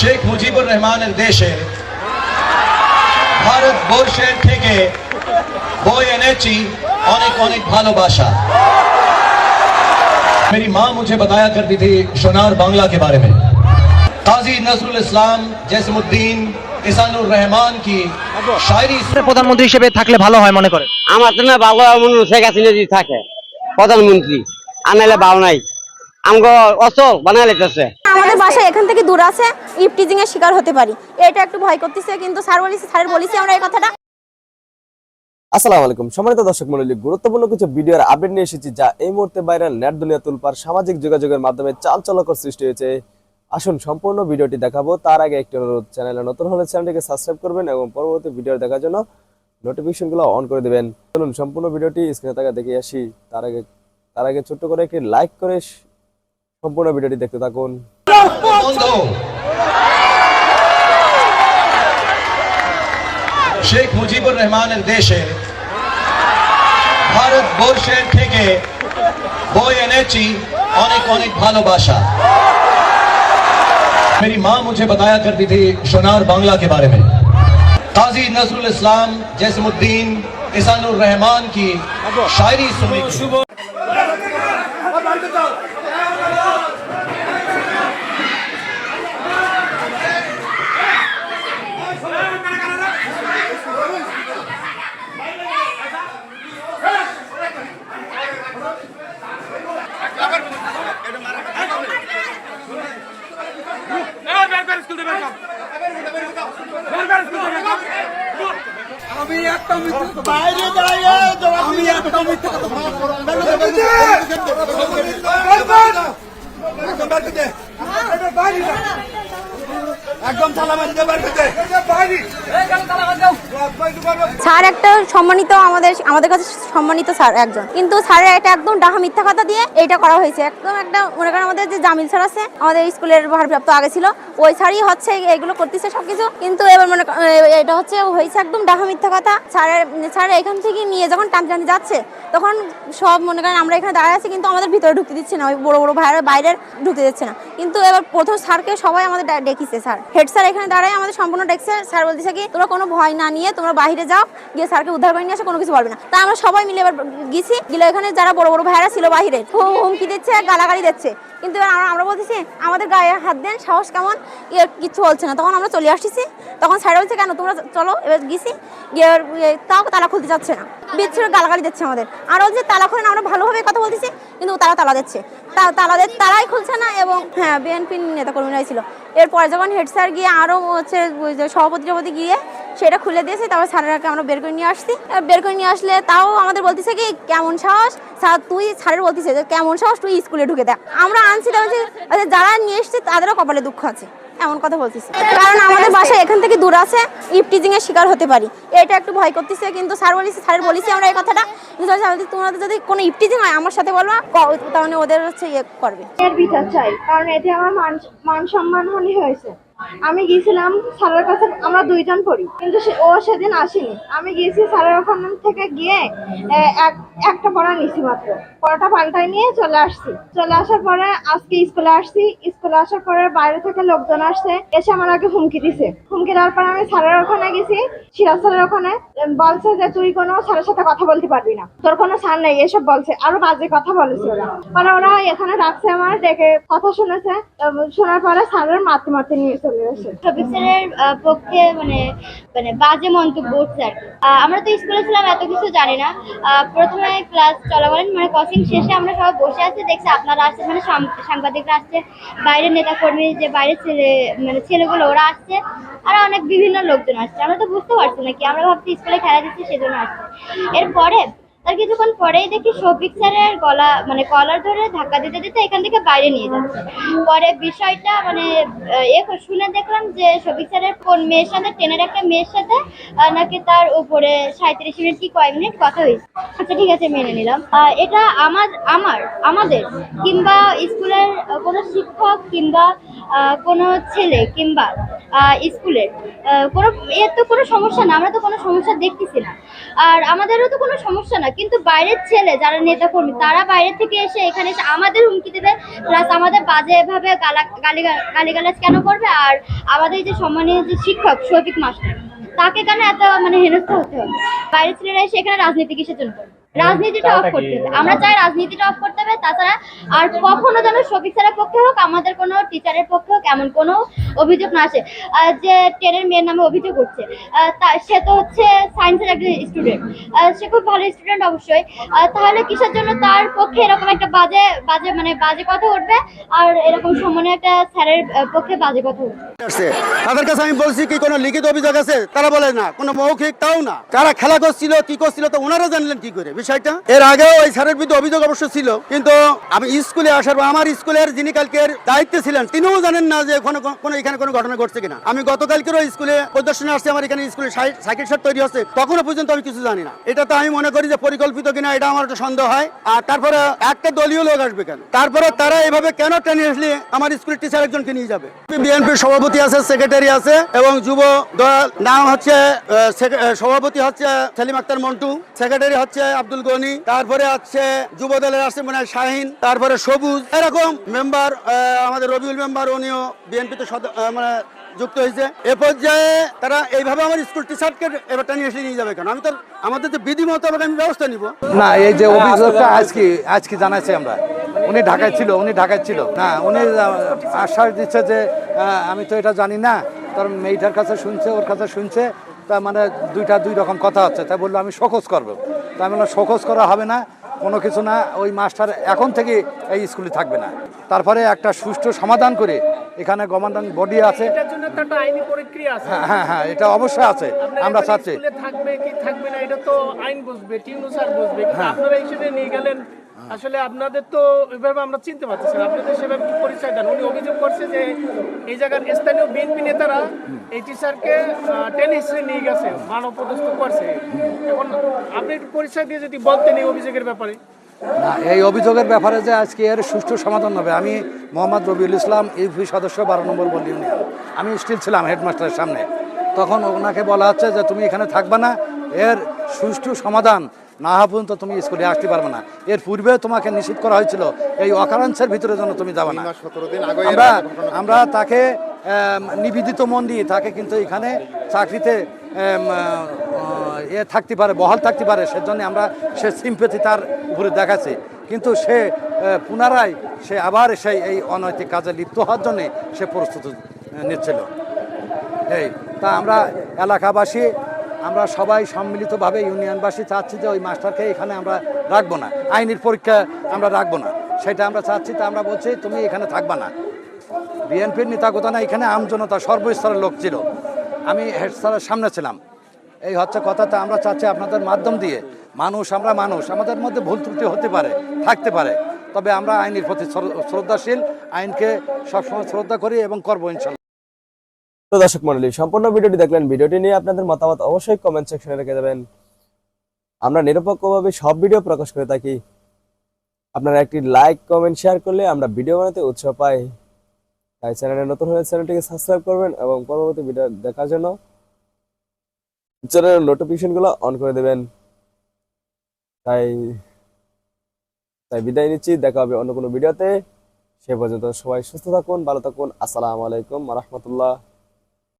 শেখ মুজিবুর রহমানের দেশে ভারতবর্ষের থেকে বই এনেছি অনেক অনেক ভালোবাসা मेरी माँ मुझे बताया करती थी सोनार बांग्ला के बारे में काजी नजरुल इस्लाम जैसमुद्दीन इसानुर रहमान की शायरी প্রধানমন্ত্রী হিসেবে থাকলে ভালো হয় মনে করেন আমার তো না ভালো মনে হয় শেখ হাসিনা যদি থাকে প্রধানমন্ত্রী আনাইলে ভালো নাই আমগো অচল বানাই লেগেছে। আমাদের বাসা এখান থেকে দূর আছে ইপটিজিং এর শিকার হতে পারি। এটা একটু ভয় করতেছে কিন্তু স্যার বলিছে স্যারের বলিছি আমরা এই কথাটা। আসসালামু আলাইকুম। সম্মানিত দর্শক মন্ডলী গুরুত্বপূর্ণ কিছু ভিডিওর আপডেট নিয়ে এসেছি যা এই মুহূর্তে ভাইরাল নেট দুনিয়া তুলপার সামাজিক যোগাযোগের মাধ্যমে চাঞ্চল্যকর সৃষ্টি হয়েছে। আসুন সম্পূর্ণ ভিডিওটি দেখাবো। তার আগে একটি অনুরোধ চ্যানেলে নতুন হলে চ্যানেলটিকে সাবস্ক্রাইব করবেন এবং পরবর্তী ভিডিও দেখার জন্য নোটিফিকেশনগুলো অন করে দিবেন। চলুন সম্পূর্ণ ভিডিওটি স্ক্রিনে থাকা দেখে আসি। তার আগে তার আগে ছোট্ট করে একটি লাইক করে সম্পূর্ণ ভিডিওটি দেখতে থাকুন বন্ধু শেখ মুজিবুর রহমানের দেশে ভারতবর্ষের থেকে বই এনেছি অনেক অনেক ভালোবাসা मेरी माँ मुझे बताया करती थी सोनार बांग्ला के बारे में काजी नजरुल इस्लाम जैसमुद्दीन इसानुर रहमान की शायरी सुनी একদম থালা মানতে পারবে একদম থালা মানতে স্যার একটা সম্মানিত আমাদের আমাদের কাছে সম্মানিত স্যার একজন। কিন্তু স্যারের এটা একদম ডাহা মিথ্যা কথা দিয়ে এটা করা হয়েছে। একদম একটা, মনে করেন আমাদের যে জামিল স্যার আছে, আমাদের স্কুলের ভারপ্রাপ্ত আগে ছিল, ওই স্যারই হচ্ছে এগুলো করতেছে সবকিছু। কিন্তু এবার মনে এটা হচ্ছে, হয়েছে একদম ডাহা মিথ্যা কথা। স্যারের স্যার এখান থেকে নিয়ে যখন টানটানি যাচ্ছে, তখন সব মনে করেন আমরা এখানে দাঁড়ায় আছি, কিন্তু আমাদের ভিতরে ঢুকতে দিচ্ছে না। ওই বড় বড় ভাইয়ের বাইরে ঢুকতে দিচ্ছে না। কিন্তু এবার প্রথম স্যারকে সবাই আমাদের ডেকেছে, স্যার। হেড স্যার এখানে দাঁড়ায় আমাদের সম্পূর্ণ ডেকছে। স্যার বলতেছে কি তোমরা কোনো ভয় না নিয়ে তোমরা বাইরে যাও, গিয়ে স্যারকে উদ্ধার করে নিয়ে আসে কোনো কিছু বলবে না। তা আমরা সবাই মিলে এবার গেছি, গেলে এখানে যারা বড় বড় ভাইয়েরা ছিল বাইরে হু- হুমকি দিচ্ছে, গালাগালি দিচ্ছে। কিন্তু এবার আমরা বলতেছি, আমাদের গায়ে হাত দেন, সাহস কেমন? ইয়ে কিচ্ছু বলছে না। তখন আমরা চলে আসতেছি, তখন স্যার বলছে, কেন, তোমরা চলো, এবার গেছি। গিয়ে তাও তালা খুলতে চাচ্ছে না। বিচ্ছুর গালাগালি দিচ্ছে আমাদের। আর বলছে তালা খুলেন আমরা ভালোভাবে কথা বলতেছি, কিন্তু তারা তালা দিচ্ছে। তালা তারাই খুলছে না এবং হ্যাঁ বিএনপির নেতা কর্মীরাই ছিল। এরপর যখন হেড স্যার গিয়ে আরও হচ্ছে সভাপতি সভাপতি গিয়ে সেটা খুলে দিয়েছে, তারপর স্যারেরাকে আমরা বের করে নিয়ে আসছি। বের করে নিয়ে আসলে তাও আমাদের বলতেছে কি, কেমন সাহস? স্যার, তুই, স্যারের বলতেছে যে, কেমন সাহস? তুই স্কুলে ঢুকে দেখ। আমরা আনছি আচ্ছা যারা নিয়ে এসছে, তাদেরও কপালে দুঃখ আছে, এমন কথা বলতেছে। কারণ আমাদের বাসা এখান থেকে দূর আছে ইপটিজিং এর শিকার হতে পারি। এটা একটু ভয় করতেছে, কিন্তু স্যার বলিছে, স্যারের বলিছি আমরা এই কথাটা। তোমাদের যদি কোনো ইপটিজিং হয়, আমার সাথে বলবা তাহলে ওদের হচ্ছে ইয়ে করবে। এর বিচার চাই, কারণ এতে আমার মান সম্মান হানি হয়েছে। আমি গিয়েছিলাম স্যারের কাছে, আমরা দুইজন পড়ি। কিন্তু ও সেদিন আসেনি। আমি গিয়েছি স্যারের ওখান থেকে গিয়ে এক- একটা পড়া নিছি মাত্র। পড়াটা পাল্টাই নিয়ে চলে আসছি। চলে আসার পরে আজকে স্কুলে আসছি। স্কুলে আসার পরে বাইরে থেকে লোকজন আসছে। এসে আমার আগে হুমকি দিছে। হুমকি দেওয়ার পরে আমি স্যারের ওখানে গেছি, সিরাজ স্যারের ওখানে। বলছে যে, তুই কোনো স্যারের সাথে কথা বলতে পারবি না। তোর কোনো স্যার নেই, এসব বলছে। আরও বাজে কথা বলেছে ওরা। মানে ওরা এখানে রাখছে আমার, ডেকে কথা শুনেছে। শোনার পরে স্যারের মারতে মারতে নিয়ে চলে প্রফেসরের আহ, পক্ষে মানে মানে বাজে মন্তব্য উঠছে আর আমরা তো স্কুলে ছিলাম এত কিছু জানি না। প্রথমে ক্লাস চলাকালীন মানে কোচিং শেষে আমরা সবাই বসে আছি দেখছি আপনারা আসছে মানে সাংবাদিকরা আসছে বাইরের নেতা কর্মী যে বাইরের ছেলে মানে ছেলেগুলো ওরা আসছে আর অনেক বিভিন্ন লোকজন আসছে। আমরা তো বুঝতে পারছি না কি আমরা ভাবছি স্কুলে খেলা দিচ্ছি সেজন্য আসছে। এরপরে তার কিছুক্ষণ পরেই দেখি শফিক স্যারের গলা মানে কলার ধরে ধাক্কা দিতে দিতে এখান থেকে বাইরে নিয়ে যাচ্ছে। পরে বিষয়টা মানে শুনে দেখলাম যে শফিক স্যারের কোন মেয়ের সাথে, ট্রেনের একটা মেয়ের সাথে নাকি তার উপরে সাঁত্রিশ মিনিট কি কয় মিনিট কথা হয়েছে। আচ্ছা ঠিক আছে, মেনে নিলাম। এটা আমার আমার, আমাদের, কিংবা স্কুলের কোনো শিক্ষক কিংবা কোনো ছেলে কিংবা স্কুলের কোনো এর তো কোনো সমস্যা না, আমরা তো কোনো সমস্যা দেখতেছি না। আর আমাদেরও তো কোনো সমস্যা না, কিন্তু বাইরের ছেলে যারা নেতা কর্মী তারা বাইরে থেকে এসে এখানে এসে আমাদের হুমকি দেবে প্লাস আমাদের বাজেভাবে গালা গালি গালিগালাজ কেন করবে? আর আমাদের যে সম্মানীয় যে শিক্ষক শফিক মাস্টার, তাকে কেন এত মানে হেনস্থা হতে হবে? বাইরের ছেলেরা এসে এখানে রাজনীতি কিসের জন্য করবে? রাজনীতিটা অফ করতে হবে আমরা চাই রাজনীতিটা অফ করতে হবে তাছাড়া আর কখনো যেন শফিক স্যারের পক্ষে হোক আমাদের কোনো টিচারের পক্ষে হোক এমন কোনো অভিযোগ না আসে। যে টেনের মেয়ের নামে অভিযোগ করছে সে তো হচ্ছে সায়েন্সের একজন স্টুডেন্ট সে খুব ভালো স্টুডেন্ট অবশ্যই। তাহলে কিসের জন্য তার পক্ষে এরকম একটা বাজে বাজে মানে বাজে কথা উঠবে? আর এরকম সম্মানীয় একটা স্যারের পক্ষে বাজে কথা উঠবে। তাদের কাছে আমি বলছি কি কোনো লিখিত অভিযোগ আছে? তারা বলে না কোনো মৌখিক তাও না। যারা খেলা করছিল কি করছিল তো ওনারা জানলেন কি করে। বিষয়টা? এর আগেও ওই স্যারের বিরুদ্ধে অভিযোগ অবশ্য ছিল, কিন্তু আমি স্কুলে আসার পর আমার স্কুলের যিনি কালকের দায়িত্বে ছিলেন, তিনিও জানেন না যে কোনো কোনো এখানে কোনো ঘটনা ঘটছে কিনা। আমি গতকালকেরও স্কুলে পরিদর্শনে আসছে, আমার এখানে স্কুলে সাইকেল শার্ট তৈরি হচ্ছে, তখনও পর্যন্ত আমি কিছু জানি না। এটা তো আমি মনে করি যে পরিকল্পিত কিনা, এটা আমার একটা সন্দেহ হয়। আর তারপরে একটা দলীয় লোক আসবে কেন? তারপরে তারা এভাবে কেন টেনে আসলে আমার স্কুলের টিচার একজনকে নিয়ে যাবে? বিএনপির সভাপতি আছে সেক্রেটারি আছে, এবং যুব দল নাম হচ্ছে সভাপতি হচ্ছে সেলিম আক্তার মন্টু সেক্রেটারি হচ্ছে আব্দুল গনি, তারপরে আছে যুব দলের আছে মনে হয় শাহিন, তারপরে সবুজ। এরকম মেম্বার আমাদের রবিউল মেম্বার উনিও বিএনপিতে মানে যুক্ত হয়েছে। এ পর্যায়ে তারা এইভাবে আমার স্কুল টিচারকে এবার টানিয়ে এসে নিয়ে যাবে কেন? আমি তো আমাদের যে বিধি মোতাবেক আমি ব্যবস্থা নিব। না, এই যে অভিযোগটা আজকে আজকে জানাচ্ছি আমরা। উনি ঢাকায় ছিল, উনি ঢাকায় ছিল। না, উনি আশ্বাস দিচ্ছে যে আমি তো এটা জানি না। তার মেয়েটার কাছে শুনছে, ওর কাছে শুনছে। তা মানে দুইটা দুই রকম কথা হচ্ছে তাই বলল, আমি শোকজ করব। তা মানে সখস শোকজ করা হবে না কোনো কিছু না ওই মাস্টার এখন থেকে এই স্কুলে থাকবে না। তারপরে একটা সুষ্ঠু সমাধান করে এখানে গভর্নমেন্ট বডি আছে। হ্যাঁ হ্যাঁ হ্যাঁ এটা অবশ্যই আছে আমরা চাচ্ছি। থাকবে কি থাকবে না এটা তো আইন বুঝবে টিউনু স্যার বুঝবে হ্যাঁ। আপনারা নিয়ে গেলেন আসলে আপনাদের তো এভাবে আমরা চিনতে পারতেছি না। আপনাদের সেভাবে কি পরিচয় দেন? উনি অভিযোগ করছে যে এই জায়গার স্থানীয় বিএনপি নেতারা এই টিচারকে টেন হিস্ট্রি নিয়ে গেছে মানব পদস্থ করছে। এখন আপনি একটু পরিচয় দিয়ে যদি বলতেন এই অভিযোগের ব্যাপারে। না, এই অভিযোগের ব্যাপারে যে আজকে এর সুষ্ঠু সমাধান হবে, আমি মোহাম্মদ রবিউল ইসলাম ইউপি সদস্য, বারো নম্বর বল ইউনিয়ন আমি স্টিল ছিলাম হেডমাস্টারের সামনে। তখন ওনাকে বলা হচ্ছে যে, তুমি এখানে থাকবে না। এর সুষ্ঠু সমাধান না হওয়া পর্যন্ত তুমি স্কুলে আসতে পারবে না। এর পূর্বে তোমাকে নিষিদ্ধ করা হয়েছিল, এই অকারাংশের ভিতরে যেন তুমি যাবে না। আমরা আমরা তাকে নিবেদিত মন দিয়ে তাকে কিন্তু এখানে চাকরিতে এ থাকতে পারে, বহাল থাকতে পারে, সেজন্য আমরা সে সিম্পেথি তার উপরে দেখাচ্ছি। কিন্তু সে পুনরায় সে আবার সেই, এই অনৈতিক কাজে লিপ্ত হওয়ার জন্যে সে প্রস্তুত নিচ্ছিল। এই, তা আমরা এলাকাবাসী আমরা সবাই সম্মিলিতভাবে ইউনিয়নবাসী চাচ্ছি যে ওই মাস্টারকে এখানে আমরা রাখব না। আইনের পরীক্ষা আমরা রাখব না। সেটা আমরা চাচ্ছি, তা আমরা বলছি, তুমি এখানে থাকবা না। বিএনপির নেতা কথা না, এখানে আমজনতা সর্বস্তরের লোক ছিল। আমি হেড স্যারের সামনে ছিলাম। এই হচ্ছে কথাটা আমরা চাচ্ছি আপনাদের মাধ্যম দিয়ে। মানুষ আমরা মানুষ, আমাদের মধ্যে ভুল ত্রুটি হতে পারে, থাকতে পারে। তবে আমরা আইনের প্রতি শ্রদ্ধাশীল, আইনকে সবসময় শ্রদ্ধা করি এবং করব ইনশাল্লাহ। তো দর্শক মন্ডলী, সম্পূর্ণ ভিডিওটি দেখলেন, ভিডিওটি নিয়ে আপনাদের মতামত অবশ্যই কমেন্ট সেকশনে রেখে দেবেন। আমরা নিরপেক্ষভাবে সব ভিডিও প্রকাশ করে থাকি। আপনারা একটি লাইক কমেন্ট শেয়ার করলে আমরা ভিডিও বানাতে উৎসাহ পাই। তাই চ্যানেলে নতুন হলে চ্যানেলটিকে সাবস্ক্রাইব করবেন এবং পরবর্তী ভিডিও দেখার জন্য চ্যানেলের নোটিফিকেশনগুলো অন করে দেবেন। তাই তাই বিদায় নিচ্ছি, দেখা হবে অন্য কোনো ভিডিওতে। সে পর্যন্ত সবাই সুস্থ থাকুন, ভালো থাকুন। আসসালামু আলাইকুম রহমতুল্লাহ।